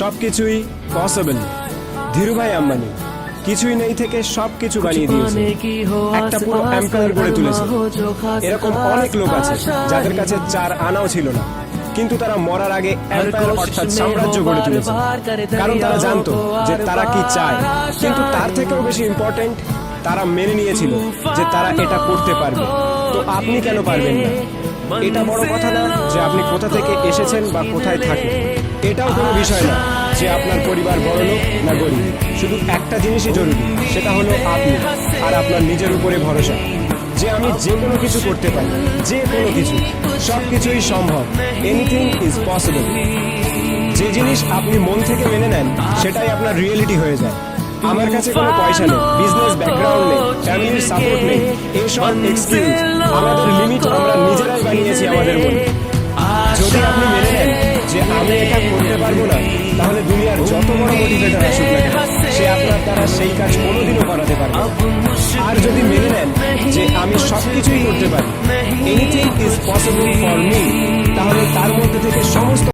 সবকিছুই পসিবল ধীরুভাই আম্বানি কিছুই নেই থেকে সবকিছু বানিয়ে দিয়েছে। একটা পুরো এম্পায়ার গড়ে তুলেছে। এরকম অনেক লোক আছে যাদের কাছে চার আনাও ছিল না। কিন্তু তারা মরার আগে এম্পায়ার অর্থাৎ সাম্রাজ্য গড়ে তুলেছে। কারণ তারা জানতো যে তারা কি চায়। কিন্তু তার থেকেও বেশি ইম্পর্টেন্ট তারা মেনে নিয়েছিল যে তারা এটা করতে পারবে। তো আপনি কেন পারবেন না? এটা বড় কথা না যে আপনি কোথা থেকে এসেছেন বা কোথায় থাকেন। এটাও কোনো বিষয় না যে আপনার পরিবার বড় লোক না গরিব। শুধু একটা জিনিসই জরুরি, সেটা হলো আপনি আর আপনার নিজের উপরে ভরসা। যে আমি যে কোনো কিছু করতে পারি, যে কোনো কিছু, সব কিছুই সম্ভব। এনিথিং ইজ পসিবল যে জিনিস আপনি মন থেকে মেনে নেন, সেটাই আপনার রিয়েলিটি হয়ে যায়। আমার কাছে কোনো পয়সা নেই বিজনেস ব্যাকগ্রাউন্ড নেই। ফ্যামিলির সাপোর্ট নেই। এইসব এক্সকিউজ আমাদের লিমিট আমরা নিজেরাই বানিয়েছি আমাদের মনে। যদি আপনি মেনে নেন যে আমি এটা করতে পারব না তাহলে দুনিয়ার যত বড় মোটিভেটার আসুক না সে আপনার দ্বারা সেই কাজ কোনোদিনও করাতে পারবে না। আর যদি মেনে নেন যে আমি সবকিছুই করতে পারি anything is possible for me